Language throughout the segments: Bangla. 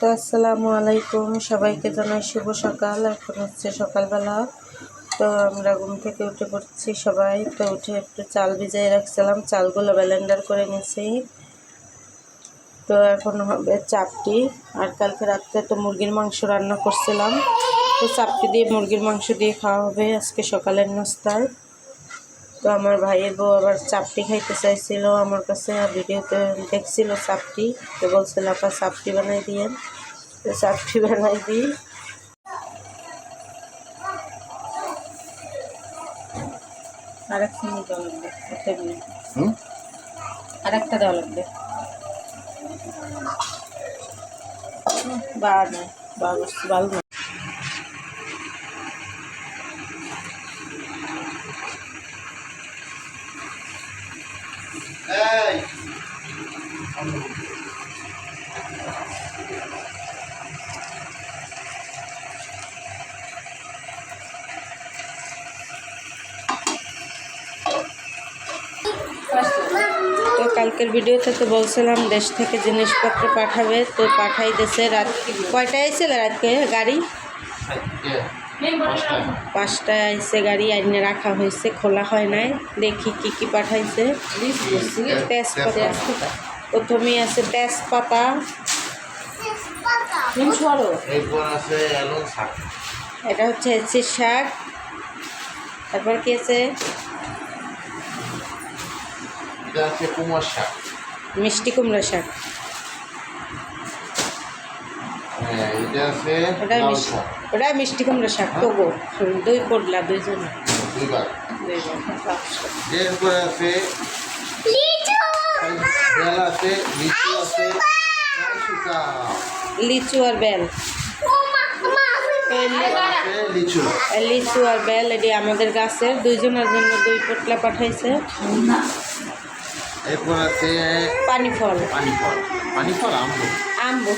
তো আসসালামু আলাইকুম। সবাইকে জানাই শুভ সকাল। এখন হচ্ছে সকালবেলা। তো আমরা ঘুম থেকে উঠে পড়ছি সবাই। তো উঠে একটু চাল ভিজিয়ে রাখছিলাম। চালগুলো ব্যালেন্ডার করে নিয়েছি। তো এখন হবে চাপটি। আর কালকে রাত্রে তো মুরগির মাংস রান্না করছিলাম। তো চাপটি দিয়ে মুরগির মাংস দিয়ে খাওয়া হবে আজকে সকালের নাস্তায়। তো আমার ভাইয়ের বউ আবার চাপটি খাইতে চাইছিল আমার কাছে আর ভিডিওতে দেখছিল চাপটি। তো বলছিল আপা চাপটি বানাই দিয়ে তো চাপটি বানাই দিই। আর এক মিনিট দেওয়া লাগবে একটা মিনিট আর একটা দেওয়া লাগবে। বা না বা বস্তু ভালো এই। তো কালকের ভিডিওতে তো বলছিলাম দেশ থেকে জিনিসপত্র পাঠাবে তো পাঠাই দেশে রাত কয়টায় আইছিল রাতকে? গাড়ি? পাঁচটায়। আইসে গাড়ি আইনে রাখা হয়েছে খোলা হয় নাই। দেখি কি কি পাঠাইছে। তেজপাতা। প্রথমেই আছে তেজপাতা। এরপর আছে এলন এটা হচ্ছে হেঁচির শাক। তারপর কি আছে? মিষ্টি কুমড়া শাক হ্যাঁ, এটা আছে ওটা মিষ্টি। শাক। মিষ্টি কুমড়া শাক তবু দুই পড়লা দুইজন। দুইবার। দুইজন আছে বেল আছে লিচু আছে লিচু আর বেল। লিচু। লিচু আর বেল এটি আমাদের গাছের দুইজনের জন্য দুই পোটলা পাঠাইছে। এরপর আছে পানি ফল। পানি ফল। পানি ফল আম আম্বু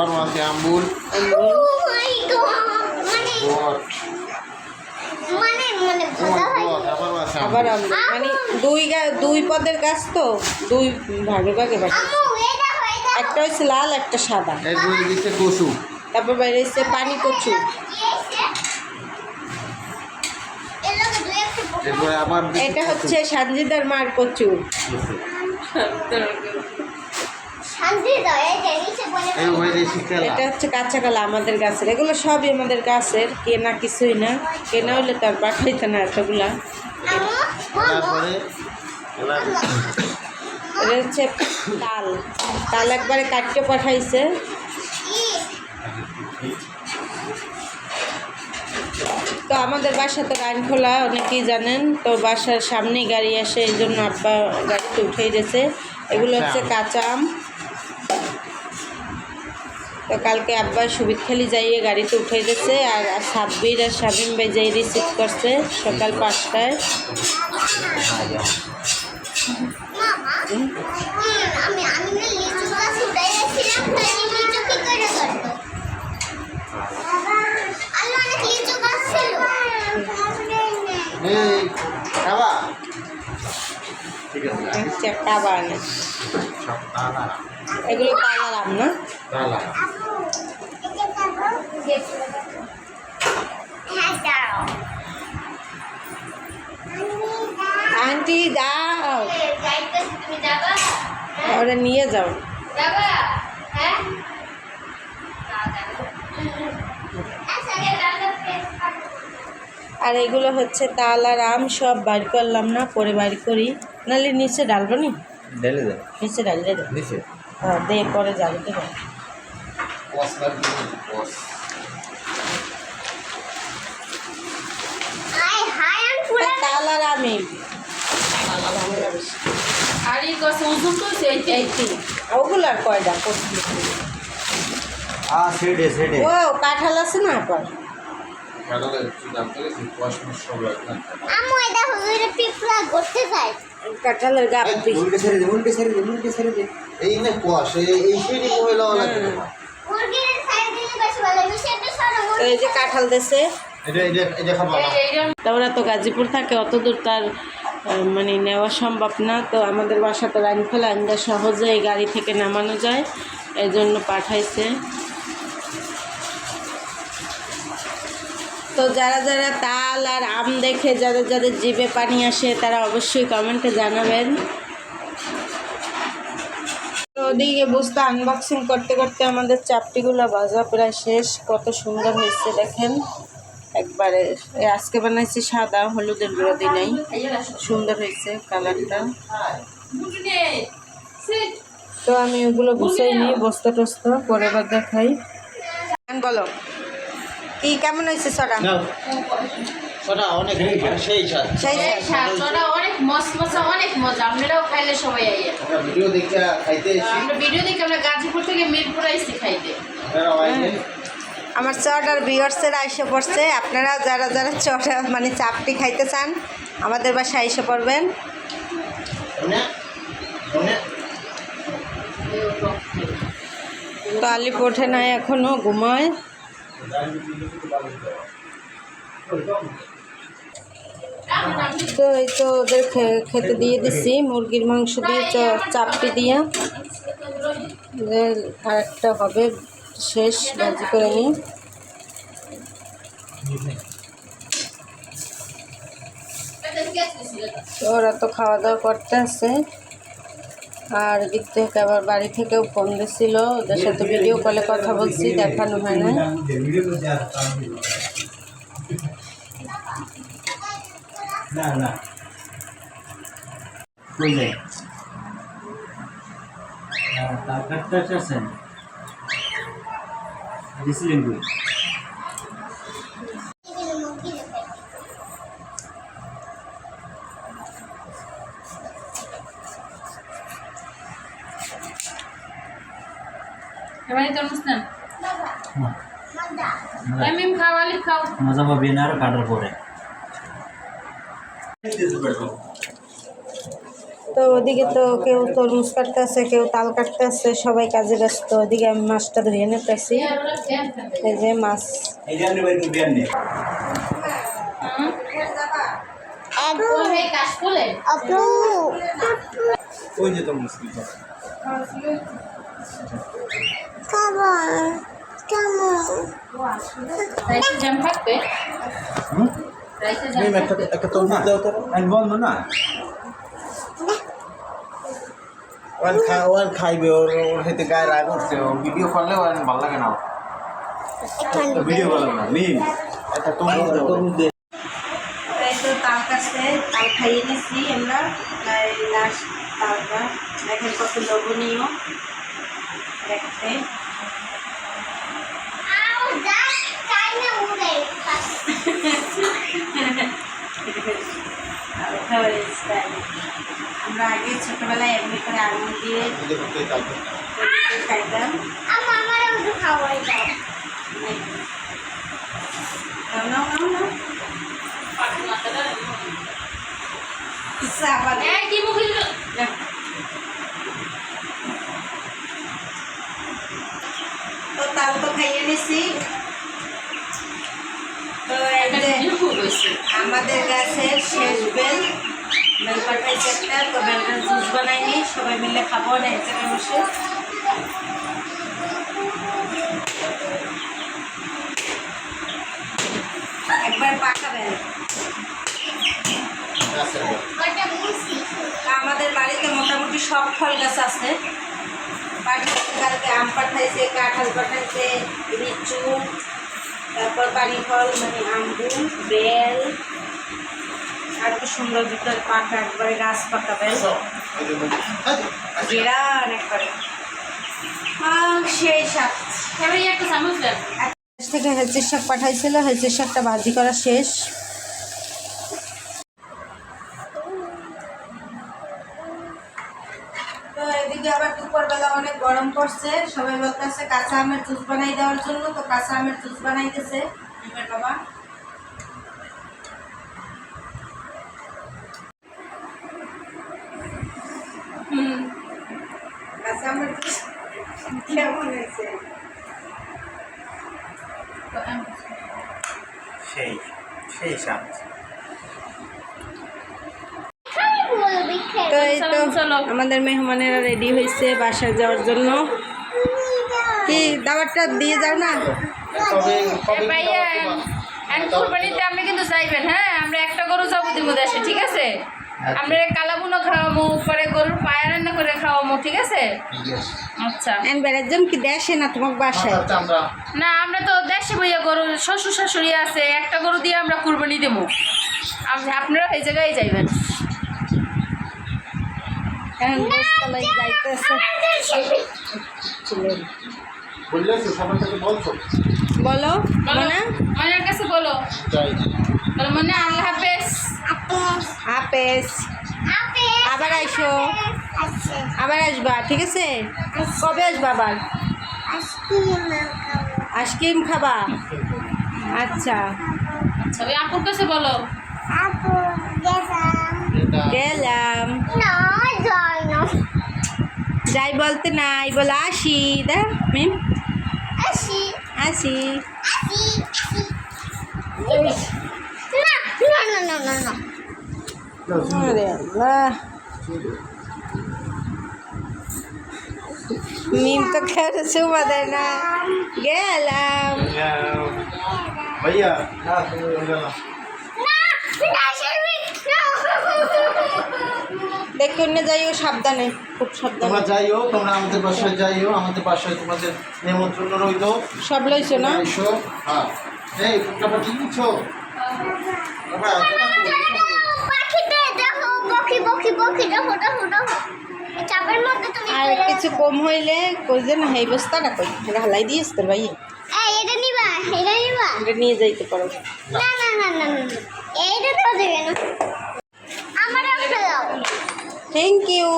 আবারও আছে আম্বুল আবার মানে দুই গা- দুই পদের গাছ তো দুই ভাগে ভাগে পাঠাইছে একটা হচ্ছে লাল একটা সাদা কচু তারপর বাইরে হচ্ছে পানি কচু এটা হচ্ছে সানজিদার মার কচু এই হয়ে দিয়েছি তেলা এটা হচ্ছে কাঁচা কলা আমাদের গাছের। এগুলো সবই আমাদের গাছের কেনা কিছুই না। কেনা হইলে তার পাঠাইতে না এতগুলা। এটা হচ্ছে তাল। তাল একবারে কাটকে পাঠাইছে। তো আমাদের বাসা তো রান খোলা অনেকেই জানেন। তো বাসার সামনেই গাড়ি আসে এই জন্য আব্বা গাড়িতে উঠেই গেছে। এগুলো হচ্ছে কাঁচা আম। তো কালকে আব্বা সুবিদখালি যাইয়ে গাড়িতে উঠে গেছে আর আর সাব্বির আর শাবিম ভাই যাই রিসিভ করছে সকাল পাঁচটায়। এগুলো কালার আম না? আন্টি দাও। ওরা নিয়ে যাও। আর এগুলো হচ্ছে তাল আর আম সব বাড়ি করলাম না পরে বাড়ি করি। নাহলে নিচে ডালবো নি? নিচে ডাললে হ্যাঁ দে পরে যাবে দেবো দিয়ে কস আই হাই আম আর এই কথা ওজন তো সেইটাই এইটি ওগুলো আর কয়টা? করছি আ সেডে সেডে ও কাঁঠাল আছে না আবার? কাটালে দাম থেকে কসমস সব রাখলাম। আমু এটা হুজুরে পিপড়া করতে চাই কাঁঠালের গাপ্পি উল্টে ছেড়ে দে উল্টে ছেড়ে দে উল্টে ছেড়ে দে। এই না কষ এই সেডে মহিলা ওলা মুরগির তো এই যে কাঁঠাল দেশে এটা এটা এটা খাবা না এইটা তা ওরা তো গাজীপুর থাকে অত দূর তার মানে নেওয়া সম্ভব না। তো আমাদের বাসাতে রাইন ফেলে আইনটা সহজে এই গাড়ি থেকে নামানো যায় এই জন্য পাঠাইছে। তো যারা যারা তাল আর আম দেখে যাদের যাদের জিভে পানি আসে তারা অবশ্যই কমেন্টে জানাবেন। তো ওদিকে বুঝতে আনবক্সিং করতে করতে আমাদের চাপটিগুলো ভাজা প্রায় শেষ। কত সুন্দর হয়েছে দেখেন। একবারে আজকে বানাইছি সাদা, হলুদের গুঁড়ো নাই। সুন্দর হয়েছে কালারটা। তো আমি ওগুলো গুছাই নিই বস্তা টস্তা পরে বার দেখাই। বলো, কি কেমন হয়েছে সরা ওটা অনেক সেই স্বাদ সেই এই স্বাদটা অনেক মস্ত মজা অনেক মজা। আপনারাও খাইলে সবাই আইয়া। আমরা ভিডিও দেখে খাইতে এসেছি। আমরা ভিডিও দেখে আমরা গাজীপুর থেকে মিরপুর খাইতে। আমার চট আর বিয়ার্সের আইসে পড়ছে। আপনারা যারা যারা চট মানে চাপটি খাইতে চান আমাদের বাসায় আইসে পড়বেন। তো আলিপ ওঠে নাই এখনও ঘুমায়। তো এই তো ওদের খেতে দিয়ে দিছি, মুরগির মাংস দিয়ে চাপটি দিয়ে। আর একটা হবে শেষ, ভাজি করে নিই। ওরা তো খাওয়া দাওয়া করতে আছে। আর দিক থেকে আবার বাড়ি থেকেও ফোন দিছিল, ওদের সাথে ভিডিও কলে কথা বলছি, দেখানো হয় না না না। কই যায় তার কাটতে আছেন দিছিলেন কই? এবারে তরমুজ না। এমএম খাওয়ালি খাও মজা পাবেন আর কাটার পরে। তো ওদিকে তো কেউ তরমুজ কাটতে আছে কেউ তাল কাটতে আছে সবাই কাজে ব্যস্ত। ওদিকে আমি মাছটা ধুয়ে নিতেছি। এই যে মাছ। কেমন একটা তরমুজ দাও তো। আমি বন্ধ না? ওয়ান খা ওয়ান খাইবে ওর ওর সাথে গায়ে রাগ উঠছে ও ভিডিও করলে ওয়ান ভালো লাগে না। ভিডিও করলাম না। মিম একটা তরমুজ দাও তরমুজ দে। এই তো তাল কাছে তাল খাইয়ে নিচ্ছি আমরা। লাস্ট তালটা দেখেন কত লোভনীয়। দেখতে। আমরা আগে ছোটবেলায় এমনি করে আঙুল দিয়ে খাইতাম কি মুখিল তো তাল তো খাইয়ে নিছি তো এই যে আমাদের গাছের শেষ বেল। বেল পাঠাইছে একটা, তো বেলটার জুস বানাইনি। সবাই মিলে খাব না এক বসে একবার ওটা মুসি আমাদের বাড়িতে মোটামুটি সব ফল গাছ আছে। বাড়ি কালকে আম পাঠাইছে, কাঁঠাল পাঠাইছে, লিচু তারপর বাড়ি ফল মানে আঙ্গুর বেল আর কি সুন্দর দুটো পাকা একবারে গাছ পাকা বেল গেরান একবারে। আহ, সেই একটা চামচ দেন। থেকে হেলথের শাক পাঠাইছিল হেলথের শাকটা ভাজি করা শেষ তো এদিকে আবার দুপুরবেলা পড়ছে সবাই বলতেছে কাঁচা আমের জুস বানাই দেওয়ার জন্য, তো কাঁচা আমের জুস বানাইতেছে। আমার বাবা। কাঁচা আমের কেমন হয়েছে? সেই সেই সাপ এই তো চলো, চলো। আমাদের মেহমানেরা রেডি হয়েছে বাসায় যাওয়ার জন্য। কি দাওয়াতটা দিয়ে যাও না? কুরবানিতে আপনি কিন্তু যাইবেন হ্যাঁ? আমরা একটা গরু যাব দিব দেশে ঠিক আছে? আমরা কালাবুনো খাওয়াবো পরে গরুর পায়া রান্না করে খাওয়াবো ঠিক আছে? আচ্ছা। কি দেশে না তোমার বাসায়? আচ্ছা, না আমরা তো দেশে বইয়া গরু শ্বশুর শাশুড়ি আছে একটা গরু দিয়ে আমরা কুরবানি দেবো। আপনারা এই জায়গায় যাইবেন। এখন বস্তালাই যাইতেছে। বলো মনে? মনের কাছে বলো। মনে আল্লাহ হাফেজ। হাফেজ। আবার আইসো। আবার আসবা ঠিক আছে? কবে আসবা আবার? আইসক্রিম খাবা? আচ্ছা। আচ্ছা আপুর কাছে বলো। গেলাম। যাই বলতে নাই বলে আসি দা মিম। আসি। আল্লাহ। মিম তো খেতে সুমা দেয় না। গেলাম। ভাইয়া হ্যাঁ তুমি গেলাম দেখে অন্য যাইও সাবধানে খুব সাবধানে তোমরা যাইও তোমরা আমাদের বাসায় যাইও আমাদের বাসায় তোমাদের নিমন্ত্রণ রইল সব লইছো না এসো হ্যাঁ এই বাবা, চাপের আর কিছু কম হইলে কই যে না এই বস্তাটা কই হালাই দিয়েছ তোর ভাই এটা নিবা এটা নিবা এটা নিয়ে যাইতে পারো না না না না না না। এইটা তো দেবে না আমার দাও থ্যাংক ইউ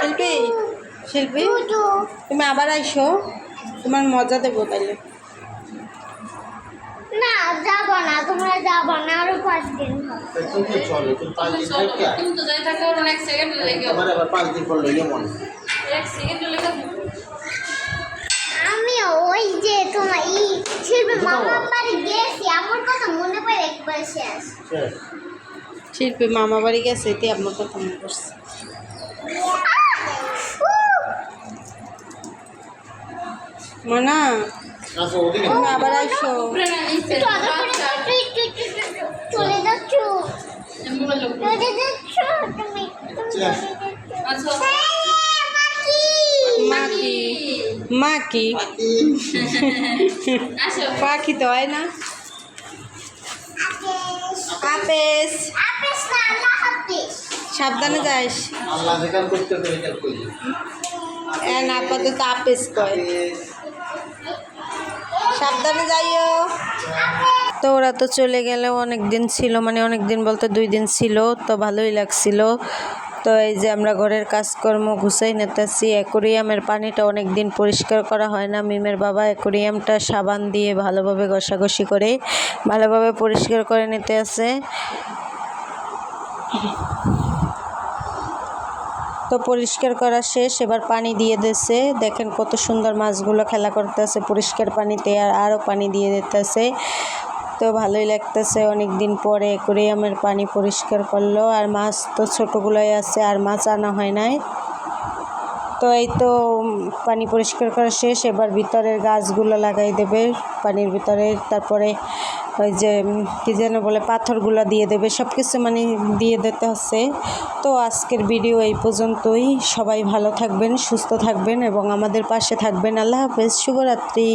শিল্পী শিল্পী তুমি আবার আইসো। তোমার মজা দেবো তাইলে। না যাব না তোমরা যাব না আরও পাঁচ দিন তুমি চলো তুমি পাঁচ দিন থেকে তুমি তো যাই থাকো এক সেকেন্ড লেগে আবার আবার পাঁচ দিন পর লইলে মনে। এক সেকেন্ড লেগে আমি ওই যে তোমার ই শিল্পী মামা বাড়ি গেছি আমার কথা মনে পড়ে একবার শেষ শেষ। শিল্পী মামা বাড়ি গেছে এতে আমার কথা মনে করছে মানা আবার আইসো উপরে না নিচে একটু আদর করে দাও, একটু, একটু, একটু, একটু, একটু। চলে যাচ্ছ মোবাইল চলে যাচ্ছ তুমি তুমি চলে যাচ্ছ আচ্ছা এই, পাখি। মা কি মা কি আসো পাখি তো হয় না আপেস। আপেস আপেস না, আল্লাহ হাফেজ। সাবধানে যাইস আল্লাহ যেখান করতে হবে এটা কই এন আপাতত আপেস কয়। সাবধানে যাইও। তো ওরা তো চলে গেলে অনেক দিন ছিল মানে অনেক দিন বলতে দুই দিন ছিল তো ভালোই লাগছিল। তো এই যে আমরা ঘরের কাজকর্ম গুছাই নিতেছি। অ্যাকোরিয়ামের পানিটা অনেক দিন পরিষ্কার করা হয় না। মিমের বাবা অ্যাকোরিয়ামটা সাবান দিয়ে ভালোভাবে ঘষাঘষি করে ভালোভাবে পরিষ্কার করে নিতে আছে। তো পরিষ্কার করা শেষ। এবার পানি দিয়ে দিয়েছে। দেখেন কত সুন্দর মাছগুলো খেলা করতেছে। পরিষ্কার পানিতে আর আরও পানি দিয়ে দিতেছে। তো ভালোই লাগতেছে। অনেক দিন পরে অ্যাকোরিয়ামের পানি পরিষ্কার করল। আর মাছ তো ছোটোগুলোই আছে, আর মাছ আনা হয় নাই। তো এই তো পানি পরিষ্কার করা শেষ। এবার ভিতরের গাছগুলো লাগাই দেবে পানির ভিতরে। তারপরে ওই যে কী যেন বলে, পাথরগুলো দিয়ে দেবে। সব কিছু মানে দিয়ে দিতে হচ্ছে। তো আজকের ভিডিও এই পর্যন্তই। সবাই ভালো থাকবেন, সুস্থ থাকবেন এবং আমাদের পাশে থাকবেন। আল্লাহ হাফেজ। শুভরাত্রি।